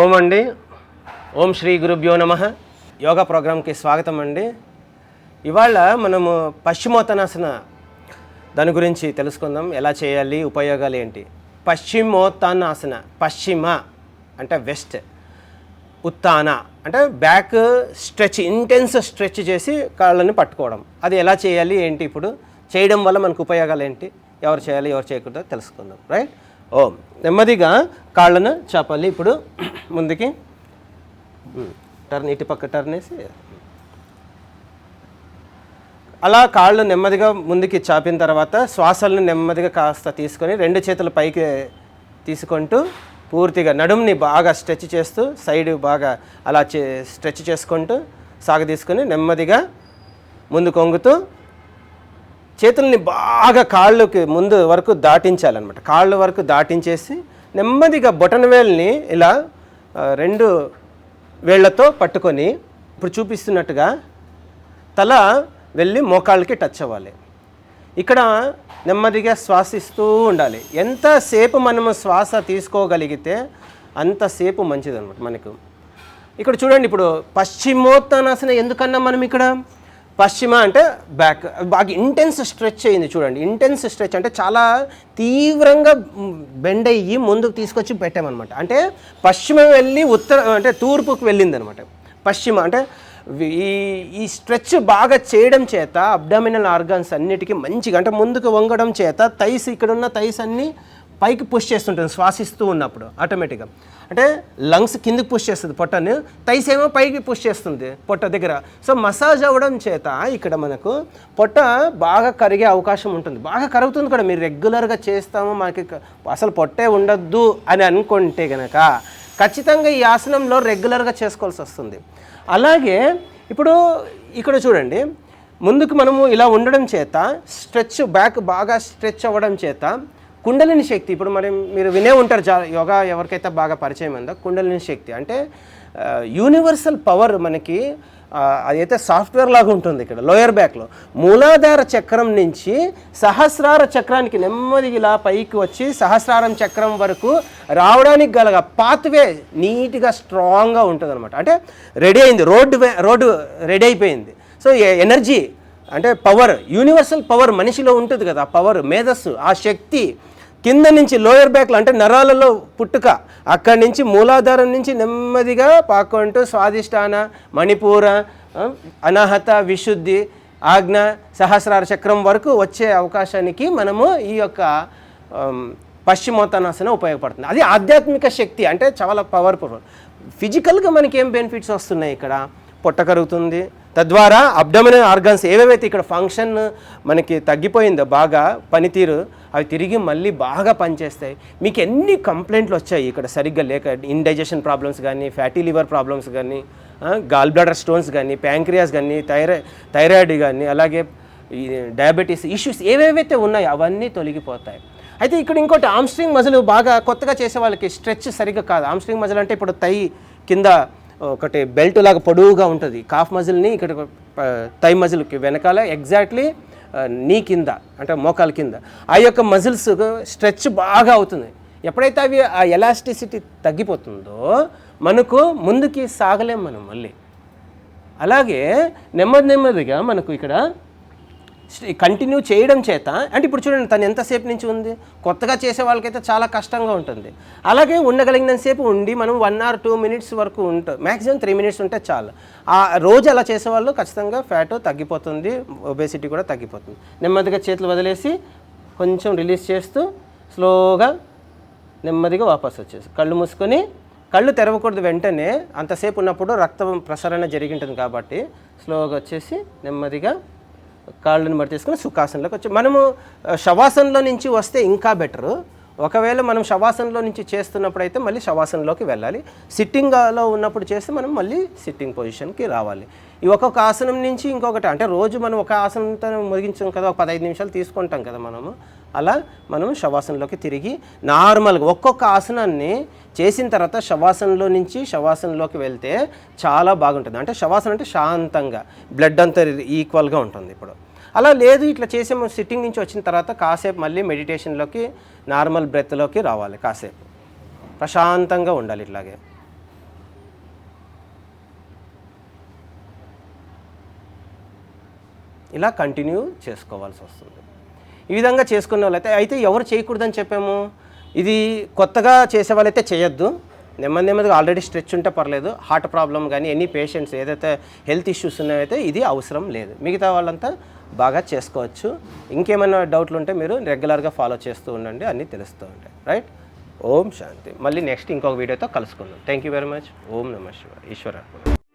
ఓం అండి ఓం శ్రీ గురుభ్యో నమ. యోగా ప్రోగ్రామ్కి స్వాగతం అండి. ఇవాళ మనము పశ్చిమోత్తనాసన దాని గురించి తెలుసుకుందాం. ఎలా చేయాలి ఉపయోగాలు ఏంటి? పశ్చిమోత్తానాసన పశ్చిమ అంటే వెస్ట్ ఉత్తాన అంటే బ్యాక్ స్ట్రెచ్ ఇంటెన్స్ స్ట్రెచ్ చేసి కాళ్ళని పట్టుకోవడం. అది ఎలా చేయాలి ఏంటి ఇప్పుడు? చేయడం వల్ల మనకు ఉపయోగాలు ఏంటి? ఎవరు చేయాలి ఎవరు చేయకూడదు తెలుసుకుందాం. రైట్? ఓ నెమ్మదిగా కాళ్ళను చాపాలి. ఇప్పుడు ముందుకి. టర్న్ ఇటు పక్క టర్న్ వేసి. అలా కాళ్ళు నెమ్మదిగా ముందుకి చాపిన తర్వాత శ్వాసలను నెమ్మదిగా కాస్త తీసుకొని రెండు చేతులు పైకి తీసుకుంటూ పూర్తిగా నడుముని బాగా స్ట్రెచ్ చేస్తూ సైడ్ బాగా అలా చే స్ట్రెచ్ చేసుకుంటూ సాగదీసుకొని నెమ్మదిగా ముందు కొంగుతూ చేతుల్ని బాగా కాళ్ళకి ముందు వరకు దాటించాలన్నమాట. కాళ్ళ వరకు దాటించేసి నెమ్మదిగా బొటన వేల్ని ఇలా రెండు వేళ్ళతో పట్టుకొని ఇప్పుడు చూపిస్తున్నట్టుగా తల వెళ్ళి మోకాళ్ళకి టచ్ అవ్వాలి. ఇక్కడ నెమ్మదిగా శ్వాసిస్తూ ఉండాలి. ఎంతసేపు మనము శ్వాస తీసుకోగలిగితే అంతసేపు మంచిదన్నమాట మనకు. ఇక్కడ చూడండి ఇప్పుడు పశ్చిమోత్తానాసన ఎందుకన్నా మనం ఇక్కడ? పశ్చిమ అంటే బ్యాక్ బాగా ఇంటెన్స్ స్ట్రెచ్ అయింది చూడండి. ఇంటెన్స్ స్ట్రెచ్ అంటే చాలా తీవ్రంగా బెండ్ అయ్యి ముందుకు తీసుకొచ్చి పెట్టామన్నమాట. అంటే పశ్చిమ వెళ్ళి ఉత్తర అంటే తూర్పుకు వెళ్ళింది అనమాట పశ్చిమ అంటే ఈ ఈ స్ట్రెచ్ బాగా చేయడం చేత అబ్డామినల్ ఆర్గాన్స్ అన్నిటికీ మంచిగా అంటే ముందుకు వంగడం చేత తైస్ ఇక్కడున్న తైస్ అన్నీ పైకి పుష్ చేస్తుంటుంది శ్వాసిస్తూ ఉన్నప్పుడు ఆటోమేటిక్గా అంటే లంగ్స్ కిందకి పుష్ చేస్తుంది పొట్టని. థైస్ ఏమో పైకి పుష్ చేస్తుంది పొట్ట దగ్గర. సో మసాజ్ అవ్వడం చేత ఇక్కడ మనకు పొట్ట బాగా కరిగే అవకాశం ఉంటుంది. బాగా కరుగుతుంది కూడా. మీరు రెగ్యులర్గా చేస్తాము మనకి అసలు పొట్టే ఉండొద్దు అని అనుకుంటే కనుక ఖచ్చితంగా ఈ ఆసనంలో రెగ్యులర్గా చేసుకోవాల్సి వస్తుంది. అలాగే ఇప్పుడు ఇక్కడ చూడండి. ముందుకు మనము ఇలా ఉండడం చేత స్ట్రెచ్ బ్యాక్ బాగా స్ట్రెచ్ అవ్వడం చేత కుండలిని శక్తి ఇప్పుడు మరి మీరు వినే ఉంటారు యోగా ఎవరికైతే బాగా పరిచయం ఉందో కుండలిని శక్తి. అంటే యూనివర్సల్ పవర్ మనకి అదైతే సాఫ్ట్వేర్ లాగా ఉంటుంది ఇక్కడ లోయర్ బ్యాక్లో మూలాధార చక్రం నుంచి సహస్రార చక్రానికి నెమ్మదిగా ఇలా పైకి వచ్చి సహస్రారం చక్రం వరకు రావడానికి గల పాత్వే నీట్గా స్ట్రాంగ్గా ఉంటుంది అనమాట అంటే రెడీ అయింది రోడ్డు వే- రోడ్డు రెడీ అయిపోయింది. సో ఎనర్జీ అంటే పవర్ యూనివర్సల్ పవర్ మనిషిలో ఉంటుంది కదా ఆ పవర్ మేధస్సు ఆ శక్తి కింద నుంచి లోయర్ బ్యాక్లో అంటే నరాలలో పుట్టుక అక్కడి నుంచి మూలాధారం నుంచి నెమ్మదిగా పాకుంటూ స్వాదిష్టాన మణిపూర అనాహత విశుద్ధి ఆజ్ఞ సహస్రార చక్రం వరకు వచ్చే అవకాశానికి మనము ఈ యొక్క పశ్చిమోత్తనాసన ఉపయోగపడుతుంది. అది ఆధ్యాత్మిక శక్తి అంటే చాలా పవర్ఫుల్ ఫిజికల్గా మనకి ఏం బెనిఫిట్స్ వస్తున్నాయి ఇక్కడ? పొట్ట కరుగుతుంది. తద్వారా అబ్డమినల్ ఆర్గన్స్ ఏవేవైతే ఇక్కడ ఫంక్షన్ మనకి తగ్గిపోయిందో బాగా పనితీరు అవి తిరిగి మళ్ళీ బాగా పనిచేస్తాయి. మీకు ఎన్ని కంప్లైంట్లు వచ్చాయి ఇక్కడ సరిగ్గా లేక? ఇండైజెషన్ ప్రాబ్లమ్స్ కానీ ఫ్యాటీ లివర్ ప్రాబ్లమ్స్ కానీ గాల్ బ్లాడర్ స్టోన్స్ కానీ ప్యాంక్రియాస్ కానీ థైరాయిడ్ థైరాయిడ్ కానీ అలాగే ఈ డయాబెటీస్ ఇష్యూస్ ఏవేవైతే ఉన్నాయో అవన్నీ తొలగిపోతాయి. అయితే ఇక్కడ ఇంకోటి ఆమ్స్ట్రింగ్ మజిల్ బాగా కొత్తగా చేసే వాళ్ళకి స్ట్రెచ్ సరిగ్గా కాదు. ఆమ్స్ట్రింగ్ మజిల్ అంటే ఇప్పుడు తై కింద ఒకటి బెల్ట్ లాగా పొడవుగా ఉంటుంది. కాఫ్ మజిల్ని ఇక్కడ తై మజిల్కి వెనకాల ఎగ్జాక్ట్లీ నీ కింద అంటే మోకాల కింద. ఆ యొక్క మజిల్స్ స్ట్రెచ్ బాగా అవుతుంది. ఎప్పుడైతే అవి ఆ ఎలాస్టిసిటీ తగ్గిపోతుందో మనకు ముందుకి సాగలేం మనం మళ్ళీ. అలాగే నెమ్మది నెమ్మదిగా మనకు ఇక్కడ కంటిన్యూ చేయడం చేత అంటే ఇప్పుడు చూడండి తను ఎంతసేపు నుంచి ఉంది? కొత్తగా చేసే వాళ్ళకైతే చాలా కష్టంగా ఉంటుంది. అలాగే ఉండగలిగినంతసేపు ఉండి మనం వన్ ఆర్ టూ మినిట్స్ వరకు ఉంటాం మ్యాక్సిమం త్రీ మినిట్స్ ఉంటే చాలు. ఆ రోజు అలా చేసే వాళ్ళు ఖచ్చితంగా ఫ్యాట్ తగ్గిపోతుంది ఒబేసిటీ కూడా తగ్గిపోతుంది. నెమ్మదిగా చేతులు వదిలేసి కొంచెం రిలీజ్ చేస్తూ స్లోగా నెమ్మదిగా వాపస్ వచ్చేసి కళ్ళు మూసుకొని కళ్ళు తెరవకూడదు వెంటనే అంతసేపు ఉన్నప్పుడు రక్తం ప్రసరణ జరిగి ఉంటుంది కాబట్టి స్లోగా వచ్చేసి నెమ్మదిగా కాళ్ళని మరి తీసుకుని సుఖాసనలోకి వచ్చి మనము శవాసనలో నుంచి వస్తే ఇంకా బెటరు ఒకవేళ మనం శవాసనలో నుంచి చేస్తున్నప్పుడు అయితే మళ్ళీ శవాసనలోకి వెళ్ళాలి. సిట్టింగ్లో ఉన్నప్పుడు చేస్తే మనం మళ్ళీ సిట్టింగ్ పొజిషన్కి రావాలి. ఈ ఒక్కొక్క ఆసనం నుంచి ఇంకొకటి అంటే రోజు మనం ఒక ఆసనంతో ముగించాం కదా ఒక పదహైదు నిమిషాలు తీసుకుంటాం కదా మనము. అలా మనం శవాసనలోకి తిరిగి నార్మల్గా ఒక్కొక్క ఆసనాన్ని చేసిన తర్వాత శవాసనలో నుంచి శవాసనలోకి వెళ్తే చాలా బాగుంటుంది. అంటే శవాసన అంటే శాంతంగా బ్లడ్ అంతా ఈక్వల్గా ఉంటుంది ఇప్పుడు. అలా లేదు ఇట్లా చేసే సిట్టింగ్ నుంచి వచ్చిన తర్వాత కాసేపు మళ్ళీ మెడిటేషన్లోకి నార్మల్ బ్రెత్లోకి రావాలి కాసేపు. ప్రశాంతంగా ఉండాలి ఇట్లాగే. ఇలా కంటిన్యూ చేసుకోవాల్సి వస్తుంది. ఈ విధంగా చేసుకునే వాళ్ళైతే అయితే ఎవరు చేయకూడదని చెప్పాము? ఇది కొత్తగా చేసే వాళ్ళైతే చేయొద్దు. నెమ్మది నెమ్మదిగా ఆల్రెడీ స్ట్రెచ్ ఉంటే పర్లేదు. హార్ట్ ప్రాబ్లం కానీ ఎన్ని పేషెంట్స్ ఏదైతే హెల్త్ ఇష్యూస్ ఉన్నాయైతే ఇది అవసరం లేదు. మిగతా వాళ్ళంతా బాగా చేసుకోవచ్చు. ఇంకేమైనా డౌట్లు ఉంటే మీరు రెగ్యులర్గా ఫాలో చేస్తూ ఉండండి. అన్నీ తెలుస్తూ ఉంటాయి. రైట్ ఓం శాంతి. మళ్ళీ నెక్స్ట్ ఇంకొక వీడియోతో కలుసుకుందాం. Thank you very much Om నమ శివ ఈశ్వర